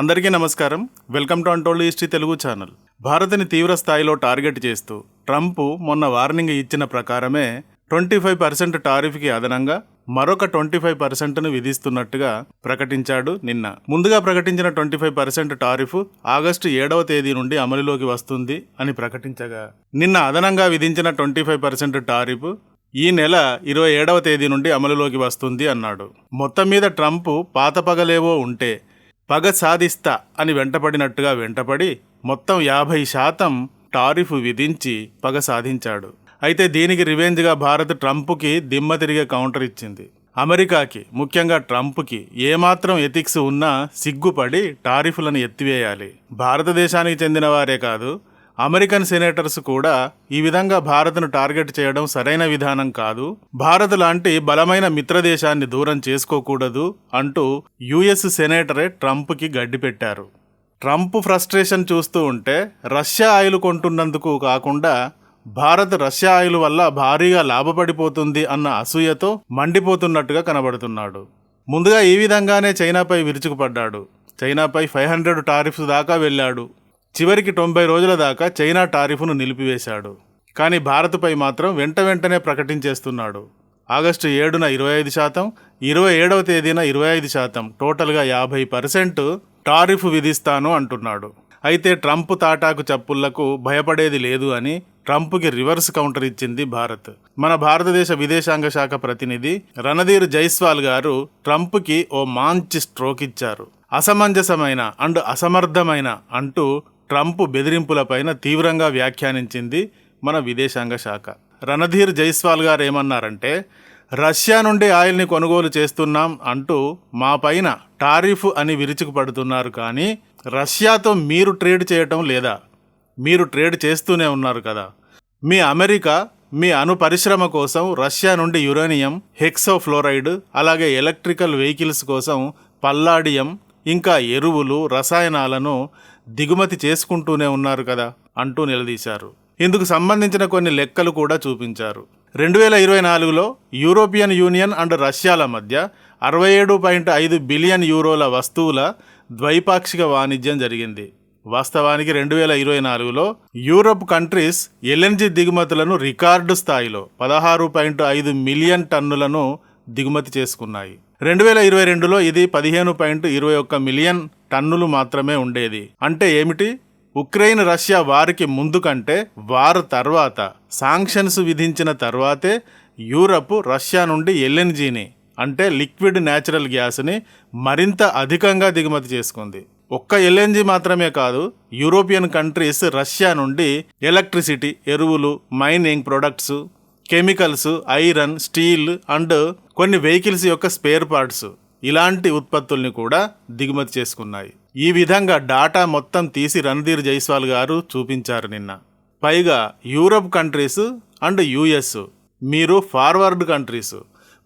అందరికీ నమస్కారం. Welcome to untold history Telugu channel. భారత్ని తీవ్ర స్థాయిలో టార్గెట్ చేస్తూ ట్రంప్ మొన్న వార్నింగ్ ఇచ్చిన ప్రకారమే ట్వంటీ ఫైవ్ పర్సెంట్ టారిఫ్కి అదనంగా మరొక ట్వంటీ ఫైవ్ పర్సెంట్ను విధిస్తున్నట్టుగా ప్రకటించాడు నిన్న. ముందుగా ప్రకటించిన twenty five percent tariff August ఏడవ తేదీ నుండి అమలులోకి వస్తుంది అని ప్రకటించగా నిన్న అదనంగా విధించిన ట్వంటీ ఫైవ్ పర్సెంట్ టారిఫ్ ఈ నెల ఇరవై ఏడవ తేదీ నుండి అమలులోకి వస్తుంది అన్నాడు. మొత్తం మీద ట్రంప్ పాత పగలేవో ఉంటే పగ సాధిస్తా అని వెంటపడినట్టుగా వెంటపడి మొత్తం యాభై శాతం టారిఫ్ విధించి పగ సాధించాడు. అయితే దీనికి రివెంజ్గా భారత్ ట్రంప్కి దిమ్మ తిరిగే కౌంటర్ ఇచ్చింది. అమెరికాకి ముఖ్యంగా ట్రంప్కి ఏమాత్రం ఎథిక్స్ ఉన్నా సిగ్గుపడి టారిఫ్లను ఎత్తివేయాలి. భారతదేశానికి చెందిన వారే కాదు అమెరికన్ సెనేటర్స్ కూడా ఈ విధంగా భారత్ను టార్గెట్ చేయడం సరైన విధానం కాదు. భారత్ లాంటి బలమైన మిత్రదేశాన్ని దూరం చేసుకోకూడదు అంటూ యుఎస్ సెనేటరే ట్రంప్కి గడ్డి పెట్టారు. ట్రంప్ ఫ్రస్ట్రేషన్ చూస్తూ ఉంటే రష్యా ఆయిల్ కొంటున్నందుకు కాకుండా భారత్ రష్యా ఆయిల్ వల్ల భారీగా లాభపడిపోతుంది అన్న అసూయతో మండిపోతున్నట్టుగా కనబడుతున్నాడు. ముందుగా ఈ విధంగానే చైనాపై విరుచుకుపడ్డాడు. చైనాపై ఫైవ్ హండ్రెడ్ టారిఫ్స్ దాకా వెళ్ళాడు. చివరికి తొంభై రోజుల దాకా చైనా టారిఫ్ను నిలిపివేశాడు. కానీ భారత్పై మాత్రం వెంట వెంటనే ప్రకటించేస్తున్నాడు. ఆగస్టు ఏడున ఇరవై ఐదు శాతం ఇరవై ఏడవ తేదీన ఇరవై ఐదు శాతం టోటల్గా యాభై పర్సెంట్ టారిఫ్ విధిస్తాను అంటున్నాడు. అయితే ట్రంప్ తాటాకు చప్పుళ్ళకు భయపడేది లేదు అని ట్రంప్కి రివర్స్ కౌంటర్ ఇచ్చింది భారత్. మన భారతదేశ విదేశాంగ శాఖ ప్రతినిధి రణధీర్ జైస్వాల్ గారు ట్రంప్కి ఓ మంచి స్ట్రోక్ ఇచ్చారు. అసమంజసమైన అండ్ అసమర్థమైన అంటూ ట్రంప్ బెదిరింపులపైన తీవ్రంగా వ్యాఖ్యానించింది మన విదేశాంగ శాఖ. రణధీర్ జైస్వాల్ గారు ఏమన్నారంటే రష్యా నుండి ఆయిల్ని కొనుగోలు చేస్తున్నాం అంటూ మా పైన టారిఫ్ అని విరుచుకుపడుతున్నారు కానీ రష్యాతో మీరు ట్రేడ్ చేయటం లేదా? మీరు ట్రేడ్ చేస్తూనే ఉన్నారు కదా. మీ అమెరికా మీ అణు పరిశ్రమ కోసం రష్యా నుండి యురేనియం హెక్సోఫ్లోరైడ్ అలాగే ఎలక్ట్రికల్ వెహికల్స్ కోసం పల్లాడియం ఇంకా ఎరువులు రసాయనాలను దిగుమతి చేసుకుంటూనే ఉన్నారు కదా అంటూ నిలదీశారు. ఇందుకు సంబంధించిన కొన్ని లెక్కలు కూడా చూపించారు. రెండు వేల ఇరవై నాలుగులో యూరోపియన్ యూనియన్ అండ్ రష్యాల మధ్య అరవై ఏడు పాయింట్ ఐదు బిలియన్ యూరోల వస్తువుల ద్వైపాక్షిక వాణిజ్యం జరిగింది. వాస్తవానికి రెండు వేల ఇరవై నాలుగులో యూరప్ కంట్రీస్ ఎల్ఎన్జి దిగుమతులను రికార్డు స్థాయిలో పదహారు పాయింట్ ఐదు మిలియన్ టన్నులను దిగుమతి చేసుకున్నాయి. రెండు వేల ఇరవై రెండులో ఇది పదిహేను పాయింట్ ఇరవై ఒక్క మిలియన్ టన్నులు మాత్రమే ఉండేది. అంటే ఏమిటి? ఉక్రెయిన్ రష్యా వారికి ముందు కంటే వారు తర్వాత సాంక్షన్స్ విధించిన తర్వాతే యూరప్ రష్యా నుండి ఎల్ఎన్జీని అంటే లిక్విడ్ న్యాచురల్ గ్యాస్ని మరింత అధికంగా దిగుమతి చేసుకుంది. ఒక్క ఎల్ఎన్జీ మాత్రమే కాదు యూరోపియన్ కంట్రీస్ రష్యా నుండి ఎలక్ట్రిసిటీ ఎరువులు mining products chemicals iron steel and కొన్ని వెహికల్స్ యొక్క స్పేర్ పార్ట్స్ ఇలాంటి ఉత్పత్తుల్ని కూడా దిగుమతి చేసుకున్నాయి. ఈ విధంగా డాటా మొత్తం తీసి రణధీర్ జైస్వాల్ గారు చూపించారు నిన్న. పైగా యూరప్ కంట్రీస్ అండ్ యుఎస్. మీరు ఫార్వర్డ్ కంట్రీస్.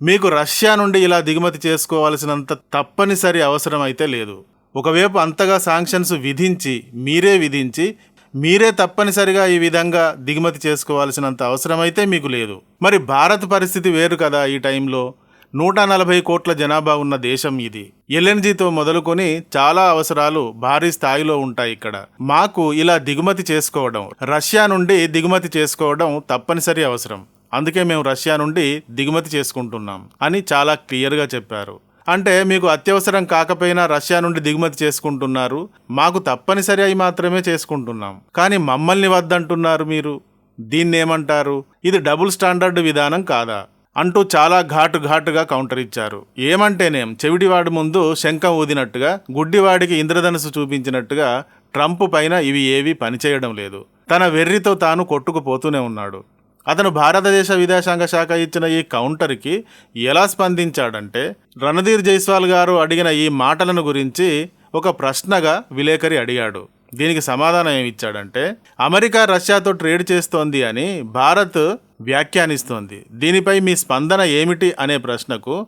మీకు రష్యా నుండి ఇలా దిగుమతి చేసుకోవాల్సినంత తప్పనిసరి అవసరం అయితే లేదు. ఒకవైపు అంతగా శాంక్షన్స్ విధించి మీరే విధించి మీరే తప్పనిసరిగా ఈ విధంగా దిగుమతి చేసుకోవాల్సినంత అవసరమైతే మీకు లేదు. మరి భారత్ పరిస్థితి వేరు కదా ఈ టైంలో? నూట నలభై కోట్ల జనాభా ఉన్న దేశం ఇది. ఎల్ఎన్జీతో మొదలుకొని చాలా అవసరాలు భారీ స్థాయిలో ఉంటాయి ఇక్కడ. మాకు ఇలా దిగుమతి చేసుకోవడం రష్యా నుండి దిగుమతి చేసుకోవడం తప్పనిసరి అవసరం. అందుకే మేము రష్యా నుండి దిగుమతి చేసుకుంటున్నాం అని చాలా క్లియర్గా చెప్పారు. అంటే మీకు అత్యవసరం కాకపోయినా రష్యా నుండి దిగుమతి చేసుకుంటున్నారు. మాకు తప్పనిసరి అయి మాత్రమే చేసుకుంటున్నాం. కానీ మమ్మల్ని వద్దంటున్నారు మీరు. దీన్ని ఏమంటారు? ఇది డబుల్ స్టాండర్డ్ విధానం కాదా? అంటూ చాలా ఘాటు ఘాటుగా కౌంటర్ ఇచ్చారు. ఏమంటేనేం? చెవిటివాడి ముందు శంఖం ఊదినట్టుగా గుడ్డివాడికి ఇంద్రధనుసు చూపించినట్టుగా ట్రంప్ పైన ఇవి ఏవి పనిచేయడం లేదు. తన వెర్రితో తాను కొట్టుకుపోతూనే ఉన్నాడు. అతను భారతదేశ విదేశాంగ శాఖ ఇచ్చిన ఈ కౌంటర్కి ఎలా స్పందించాడంటే రణధీర్ జైస్వాల్ గారు అడిగిన ఈ మాటలను గురించి ఒక ప్రశ్నగా విలేకరి అడిగాడు. దీనికి సమాధానం ఏమిచ్చాడంటే అమెరికా రష్యాతో ట్రేడ్ చేస్తోంది అని భారత్ వ్యాఖ్యానిస్తోంది. దీనిపై మీ స్పందన ఏమిటి అనే ప్రశ్నకు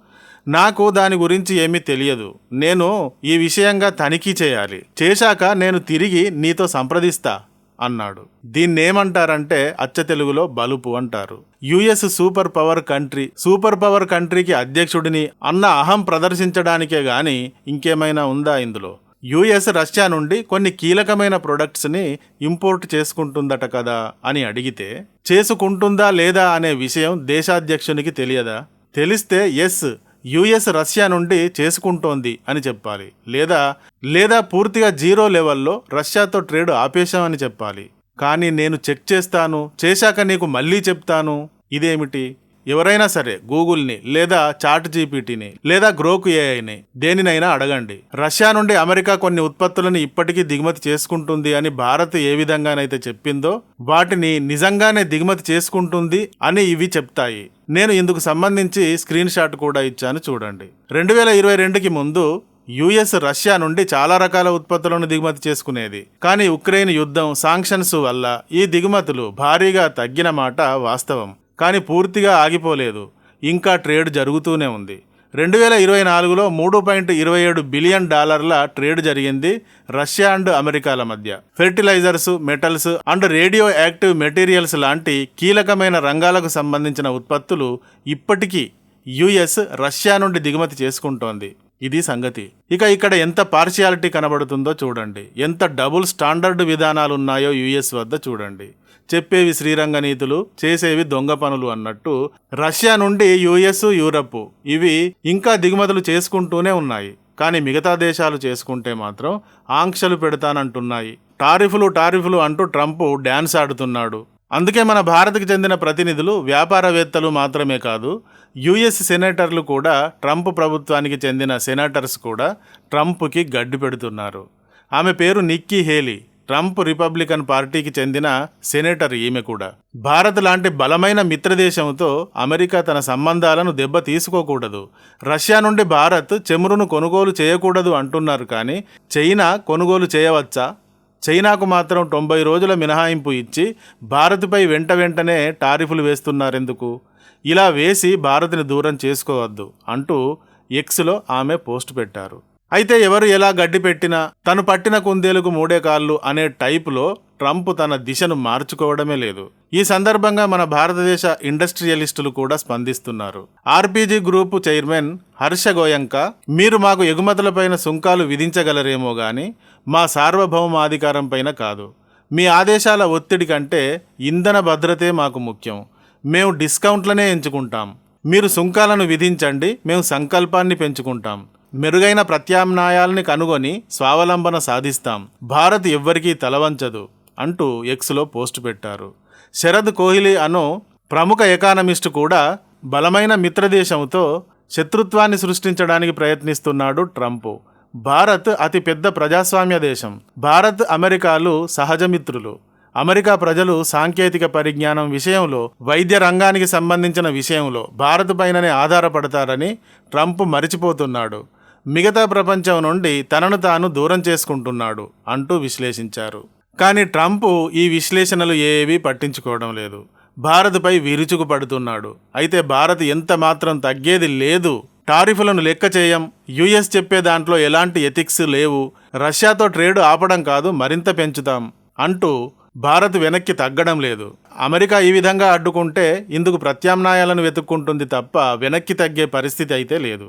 నాకు దాని గురించి ఏమీ తెలియదు. నేను ఈ విషయంగా తనిఖీ చేయాలి. చేశాక నేను తిరిగి నీతో సంప్రదిస్తా. అన్నాడు. దీన్నేమంటారంటే అచ్చ తెలుగులో బలుపు అంటారు. US super power country super power కంట్రీకి అధ్యక్షుడిని అన్న అహం ప్రదర్శించడానికే గాని ఇంకేమైనా ఉందా ఇందులో? యుఎస్ రష్యా నుండి కొన్ని కీలకమైన ప్రొడక్ట్స్ని ఇంపోర్ట్ చేసుకుంటుందట కదా అని అడిగితే చేసుకుంటుందా లేదా అనే విషయం దేశాధ్యక్షునికి తెలియదా? తెలిస్తే ఎస్ యుఎస్ రష్యా నుండి చేసుకుంటోంది అని చెప్పాలి. లేదా లేదా పూర్తిగా జీరో లెవెల్లో రష్యాతో ట్రేడ్ ఆపేశామని చెప్పాలి. కానీ నేను చెక్ చేస్తాను చేశాక నీకు మళ్ళీ చెప్తాను. ఇదేమిటి? ఎవరైనా సరే గూగుల్ని లేదా చాట్ జీపీటీని లేదా గ్రోక్ ఏఐని దేనినైనా అడగండి. రష్యా నుండి అమెరికా కొన్ని ఉత్పత్తులను ఇప్పటికీ దిగుమతి చేసుకుంటుంది అని భారత్ ఏ విధంగానైతే చెప్పిందో వాటిని నిజంగానే దిగుమతి చేసుకుంటుంది అని ఇవి చెప్తాయి. నేను ఇందుకు సంబంధించి స్క్రీన్ షాట్ కూడా ఇచ్చాను చూడండి. రెండు వేల ఇరవై రెండుకి ముందు యుఎస్ రష్యా నుండి చాలా రకాల ఉత్పత్తులను దిగుమతి చేసుకునేది. కానీ ఉక్రెయిన్ యుద్ధం సాంక్షన్స్ వల్ల ఈ దిగుమతులు భారీగా తగ్గిన మాట వాస్తవం. కానీ పూర్తిగా ఆగిపోలేదు. ఇంకా ట్రేడ్ జరుగుతూనే ఉంది. రెండు వేల ఇరవై నాలుగులో మూడు పాయింట్ ఇరవై ఏడు బిలియన్ డాలర్ల ట్రేడ్ జరిగింది రష్యా అండ్ అమెరికాల మధ్య. Fertilisers metals and radio active materials లాంటి కీలకమైన రంగాలకు సంబంధించిన ఉత్పత్తులు ఇప్పటికీ యుఎస్ రష్యా నుండి దిగుమతి చేసుకుంటోంది. ఇది సంగతి. ఇక ఇక్కడ ఎంత పార్షియాలిటీ కనబడుతుందో చూడండి. ఎంత డబుల్ స్టాండర్డ్ విధానాలు ఉన్నాయో యుఎస్ వద్ద చూడండి. చెప్పేవి శ్రీరంగ నీతులు చేసేవి దొంగ పనులు అన్నట్టు రష్యా నుండి యుఎస్ యూరప్ ఇవి ఇంకా దిగుమతులు చేసుకుంటూనే ఉన్నాయి. కానీ మిగతా దేశాలు చేసుకుంటే మాత్రం ఆంక్షలు పెడతానంటున్నాయి. టారిఫులు టారిఫులు అంటూ ట్రంప్ డ్యాన్స్ ఆడుతున్నాడు. అందుకే మన భారత్కి చెందిన ప్రతినిధులు వ్యాపారవేత్తలు మాత్రమే కాదు యుఎస్ సెనేటర్లు కూడా ట్రంప్ ప్రభుత్వానికి చెందిన సెనేటర్స్ కూడా ట్రంప్కి గడ్డి పెడుతున్నారు. ఆమె పేరు నిక్కీ హేలీ. ట్రంప్ రిపబ్లికన్ పార్టీకి చెందిన సెనేటర్ ఈమె కూడా. భారత్ లాంటి బలమైన మిత్రదేశంతో అమెరికా తన సంబంధాలను దెబ్బ తీసుకోకూడదు. రష్యా నుండి భారత్ చెమురును కొనుగోలు చేయకూడదు అంటున్నారు కానీ చైనా కొనుగోలు చేయవచ్చా? చైనాకు మాత్రం తొంభై రోజుల మినహాయింపు ఇచ్చి భారత్పై వెంట వెంటనే టారిఫులు వేస్తున్నారెందుకు? ఇలా వేసి భారత్ని దూరం చేసుకోవద్దు అంటూ ఎక్స్లో ఆమె పోస్ట్ పెట్టారు. అయితే ఎవరు ఎలా గడ్డి పెట్టినా తను పట్టిన కుందేలుకు మూడే కాళ్ళు అనే టైపులో ట్రంప్ తన దిశను మార్చుకోవడమే లేదు. ఈ సందర్భంగా మన భారతదేశ ఇండస్ట్రియలిస్టులు కూడా స్పందిస్తున్నారు. RPG group chairman Harsh Goenka మీరు మాకు ఎగుమతులపైన సుంకాలు విధించగలరేమో గాని మా సార్వభౌమాధికారం పైన కాదు. మీ ఆదేశాల ఒత్తిడి కంటే ఇంధన భద్రతే మాకు ముఖ్యం. మేము డిస్కౌంట్లనే ఎంచుకుంటాం. మీరు సుంకాలను విధించండి మేము సంకల్పాన్ని పెంచుకుంటాం. మెరుగైన ప్రత్యామ్నాయాల్ని కనుగొని స్వావలంబన సాధిస్తాం. భారత్ ఎవ్వరికీ తలవంచదు అంటూ ఎక్స్లో పోస్ట్ పెట్టారు. శరద్ కోహ్లీ అను ప్రముఖ ఎకానమిస్టు కూడా బలమైన మిత్రదేశంతో శత్రుత్వాన్ని సృష్టించడానికి ప్రయత్నిస్తున్నాడు ట్రంప్. భారత్ అతి పెద్ద ప్రజాస్వామ్య దేశం. భారత్ అమెరికాలు సహజ మిత్రులు అమెరికా ప్రజలు సాంకేతిక పరిజ్ఞానం విషయంలో వైద్య రంగానికి సంబంధించిన విషయంలో భారత్ పైననే ఆధారపడతారని ట్రంప్ మరిచిపోతున్నాడు. మిగతా ప్రపంచం నుండి తనను తాను దూరం చేసుకుంటున్నాడు అంటూ విశ్లేషించారు. కానీ ట్రంప్ ఈ విశ్లేషణలు ఏవీ పట్టించుకోవడం లేదు. భారత్పై విరుచుకు పడుతున్నాడు. అయితే భారత్ ఎంత మాత్రం తగ్గేది లేదు. టారిఫులను లెక్క చేయం. యుఎస్ చెప్పే దాంట్లో ఎలాంటి ఎథిక్స్ లేవు. రష్యాతో ట్రేడ్ ఆపడం కాదు మరింత పెంచుతాం అంటూ భారత్ వెనక్కి తగ్గడం లేదు. అమెరికా ఈ విధంగా అడ్డుకుంటే ఇందుకు ప్రత్యామ్నాయాలను వెతుక్కుంటుంది తప్ప వెనక్కి తగ్గే పరిస్థితి అయితే లేదు.